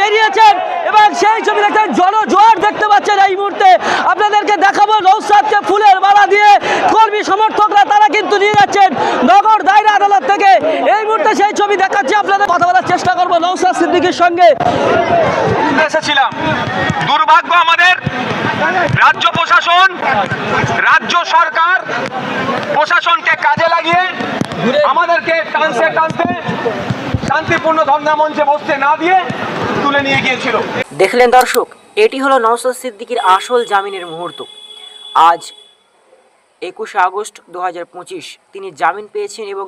বেরিয়েছেন এবং সেই ছবি দেখছেন জনজোয়ার দেখতে পাচ্ছেন এই মুহূর্তে। আপনাদেরকে দেখাবো নৌসাদকে ফুলের মালা দিয়ে কর্মী সমর্থকরা তারা কিন্তু নিয়ে যাচ্ছেন নগর দায়রা আদালত থেকে। এই মুহূর্তে সেই ছবি দেখাচ্ছি, আপনাদের কথা বলার চেষ্টা করব নৌসাদ সিদ্দিকির সঙ্গে। এসেছিলাম। দুর্ভাগ্য আমাদের, রাজ্য প্রশাসন, রাজ্য সরকার প্রশাসনকে কাজে লাগিয়ে আমাদেরকে টানতে টানতে শান্তিপূর্ণ ধর্ণা মঞ্চে বসতে না দিয়ে তুলে নিয়ে গিয়েছিল। দেখলেন দর্শক, এটি হলো নওশাদ সিদ্দিকীর আসল জামিনের মুহূর্ত। আজ একুশে আগস্ট দু তিনি জামিন পেয়েছেন এবং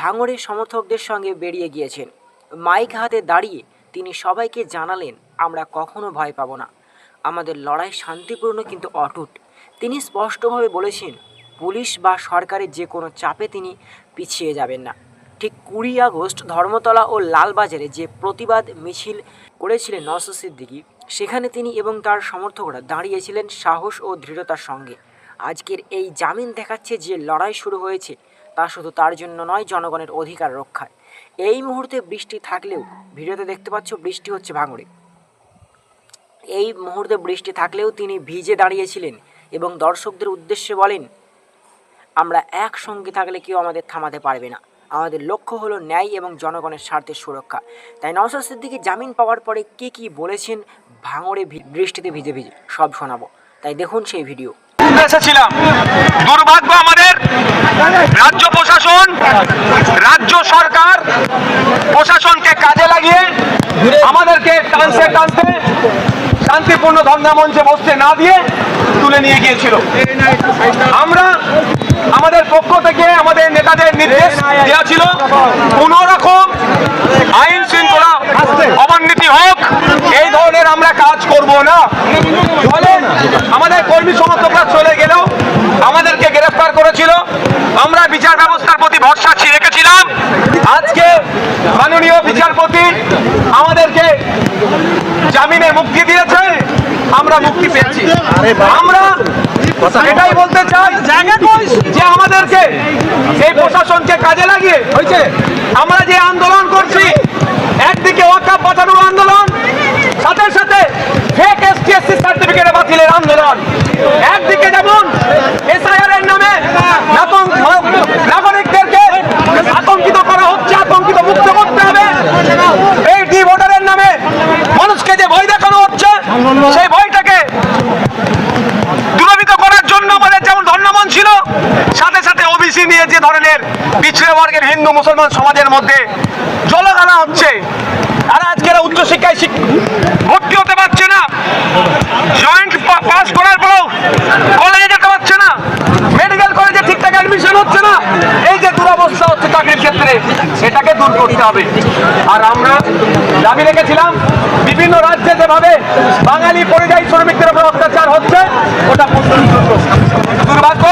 ভাঙড়ের সমর্থকদের সঙ্গে বেরিয়ে গিয়েছেন। মাইক হাতে দাঁড়িয়ে তিনি সবাইকে জানালেন, আমরা কখনো ভয় পাবো না। আমাদের লড়াই শান্তিপূর্ণ কিন্তু অটুট। তিনি স্পষ্টভাবে বলেছেন, পুলিশ বা সরকারের যে কোনো চাপে তিনি পিছিয়ে যাবেন না। ঠিক কুড়ি আগস্ট ধর্মতলা ও লালবাজারে যে প্রতিবাদ মিছিল করেছিলেন নওশাদ সিদ্দিকী। সেখানে তিনি এবং তার সমর্থকরা দাঁড়িয়েছিলেন সাহস ও দৃঢ়তার সঙ্গে। আজকের এই জামিন দেখাচ্ছে যে লড়াই শুরু হয়েছে, তা শুধু তার জন্য নয়, জনগণের অধিকার রক্ষায়। এই মুহূর্তে বৃষ্টি থাকলেও, ভিডিওতে দেখতে পাচ্ছ বৃষ্টি হচ্ছে ভাঙড়ে। এই মুহূর্তে বৃষ্টি থাকলেও তিনি ভিজে দাঁড়িয়েছিলেন এবং দর্শকদের উদ্দেশ্যে বলেন, আমরা একসঙ্গে থাকলে কেউ আমাদের থামাতে পারবে না। আমাদের লক্ষ্য হলো ন্যায় এবং জনগণের স্বার্থের সুরক্ষা। তাই নওশাদ সিদ্দিকী জামিন পাওয়ার পরে কে কী বলেছেন ভাঙড়ে বৃষ্টিতে ভিজে ভিজে, সব শোনাবো। তাই দেখুন সেই ভিডিও। এসেছিলাম। দুর্ভাগ্য আমাদের রাজ্য প্রশাসন, রাজ্য সরকার প্রশাসনকে কাজে লাগিয়ে আমাদেরকে টানতে টানতে শান্তিপূর্ণ ধর্ণা মঞ্চে বসতে না দিয়ে তুলে নিয়ে গিয়েছিল। আমরা আমাদের পক্ষ থেকে আমাদের নেতাদের নির্দেশ দেওয়া ছিল। কোন রকম আইন শৃঙ্খলা অবনতি হোক, এই ধরনের আমরা কাজ করব না। ফলে আমাদের কর্মী সমর্থকরা চলে গেলেও আমাদেরকে গ্রেফতার করেছিল। আমরা বিচার ব্যবস্থার প্রতি ভরসা রেখেছিলাম। আজকে মাননীয় বিচারপতি আমাদেরকে জামিনে মুক্তি দিয়েছে। আমরা মুক্তি পেয়েছি। আমরা এটাই বলতে চাই যে আমাদেরকে এই প্রশাসনকে কাজে লাগিয়ে হয়েছে। আমরা যে আন্দোলন করছি, একদিকে ওয়াকাপ আন্দোলন, সাথে সাথে সার্টিফিকেট আন্দোলন। একদিকে যেমন এর নামে নাগরিকদেরকে করা হচ্ছে, আতঙ্কিত করতে হবে। এই ভোটারের নামে মানুষকে যে ভয় দেখানো হচ্ছে, সেই ভয়টাকে দূরীভূত করার জন্য আমাদের যেমন ধর্ণামন ছিল সাথে সাথে ওবিসি নিয়ে যে ধরনের পিছিয়ে বর্গের হিন্দু মুসলমান সমাজের মধ্যে জলগানা হচ্ছে তারা আজকের উচ্চশিক্ষায় শিক- ভর্তি হতে দূর করতে হবে। আর আমরা দাবি রেখেছিলাম, বিভিন্ন রাজ্যে যেভাবে বাঙালি পরিযায়ী শ্রমিকদের উপর অত্যাচার হচ্ছে, ওটা দুর্ভাগ্য,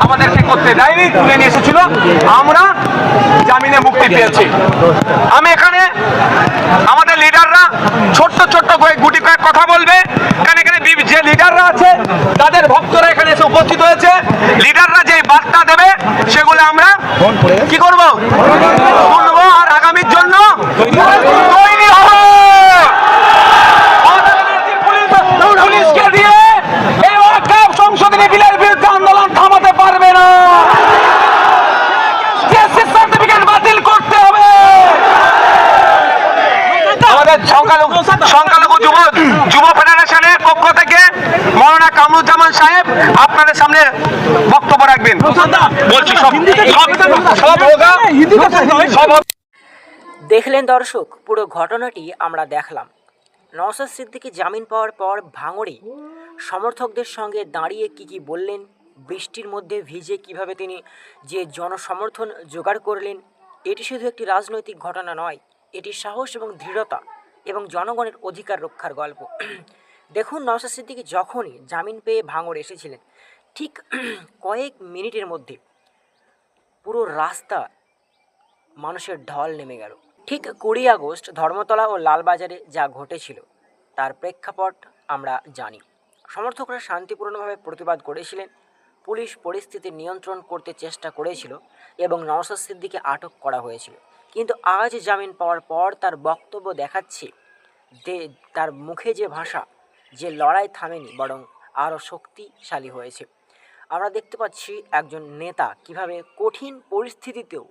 আমাদেরকে করতে দেয়নি, তুলে নিয়ে এসেছিল। আমরা জামিনে মুক্তি পেয়েছি। আমি এখানে আমাদের লিডাররা ছোট্ট ছোট্ট কয়েক গুটি কয়েক কথা বলবে। এখানে বি- যে লিডাররা আছে, তাদের ভক্তরা এখানে এসে উপস্থিত হয়েছে। লিডাররা যে বার্তা দেবে, সেগুলো আমরা কি করব শুনব আর আগামীর জন্য তৈরি হব পুলিশকে দিয়ে এই ওয়াকাব সংশোধনী বিলের বিরুদ্ধে আন্দোলন থামাতে পারবে না সার্টিফিকেট বাতিল করতে হবে আমাদের সংখ্যালঘু সংখ্যালঘু দেখলেন দর্শক, পুরো ঘটনাটি আমরা দেখলাম। নওশাদ সিদ্দিকী জামিন পাওয়ার পর ভাঙড়ে সমর্থকদের সঙ্গে দাঁড়িয়ে কি কি বললেন, বৃষ্টির মধ্যে ভিজে কীভাবে তিনি যে জনসমর্থন জোগাড় করলেন, এটি শুধু একটি রাজনৈতিক ঘটনা নয়, এটি সাহস এবং দৃঢ়তা। এবং জনগণের অধিকার রক্ষার গল্প। দেখুন নওশাদ সিদ্দিকী যখনই জামিন পেয়ে ভাঙড় এসেছিলেন, ঠিক কয়েক মিনিটের মধ্যে পুরো রাস্তা মানুষের ঢল নেমে গেল। ঠিক কুড়ি আগস্ট ধর্মতলা ও লালবাজারে যা ঘটেছিল, তার প্রেক্ষাপট আমরা জানি। সমর্থকরা শান্তিপূর্ণভাবে প্রতিবাদ করেছিলেন, পুলিশ পরিস্থিতি নিয়ন্ত্রণ করতে চেষ্টা করেছিল এবং নওশাদ সিদ্দিকে আটক করা হয়েছিল। কিন্তু আজ জামিন পাওয়ার পর তার বক্তব্য দেখাচ্ছে দে তার মুখে যে ভাষা, যে লড়াই থামেনি, বরং আরও শক্তিশালী হয়েছে। আমরা দেখতে পাচ্ছি একজন নেতা কীভাবে কঠিন পরিস্থিতিতেও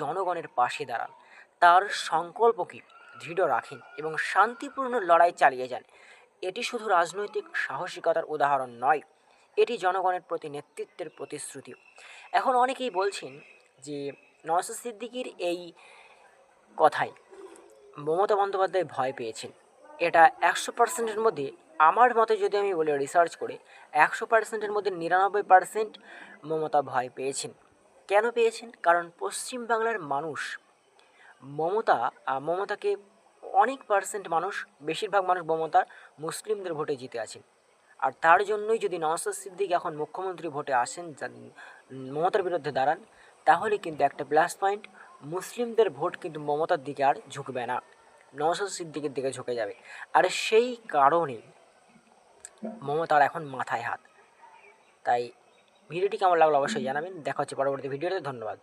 জনগণের পাশে দাঁড়ান। তার সংকল্পকে দৃঢ় রাখেন এবং শান্তিপূর্ণ লড়াই চালিয়ে যান। এটি শুধু রাজনৈতিক সাহসিকতার উদাহরণ নয়, এটি জনগণের প্রতি নেতৃত্বের প্রতিশ্রুতি এখন অনেকেই বলছেন যে নওয়াজ সিদ্দিকির এই কথায় মমতা বন্দ্যোপাধ্যায় ভয় পেয়েছেন। এটা একশো পার্সেন্টের মধ্যে আমার মতে যদি আমি বলি রিসার্চ করে, একশো পার্সেন্টের মধ্যে নিরানব্বই পার্সেন্ট মমতা ভয় পেয়েছেন। কেন পেয়েছেন? কারণ পশ্চিমবাংলার মানুষ মমতা মমতাকে অনেক পার্সেন্ট মানুষ, বেশিরভাগ মানুষ মমতা মুসলিমদের ভোটে জিতে আছেন। আর তার জন্যই যদি নওয়াজ সিদ্দিক এখন মুখ্যমন্ত্রী ভোটে আসেন মমতার বিরুদ্ধে দাঁড়ান, তাহলে কিন্তু একটা প্লাস পয়েন্ট মুসলিমদের ভোট কিন্তু মমতার দিকে আর ঝুঁকবে না। নওয়াজ সিদ্দিকের দিকে ঝুঁকে যাবে। আর সেই কারণে মমতার এখন মাথায় হাত। তাই ভিডিওটি কেমন লাগল অবশ্যই জানাবেন। দেখা হচ্ছে পরবর্তী ভিডিওতে। ধন্যবাদ।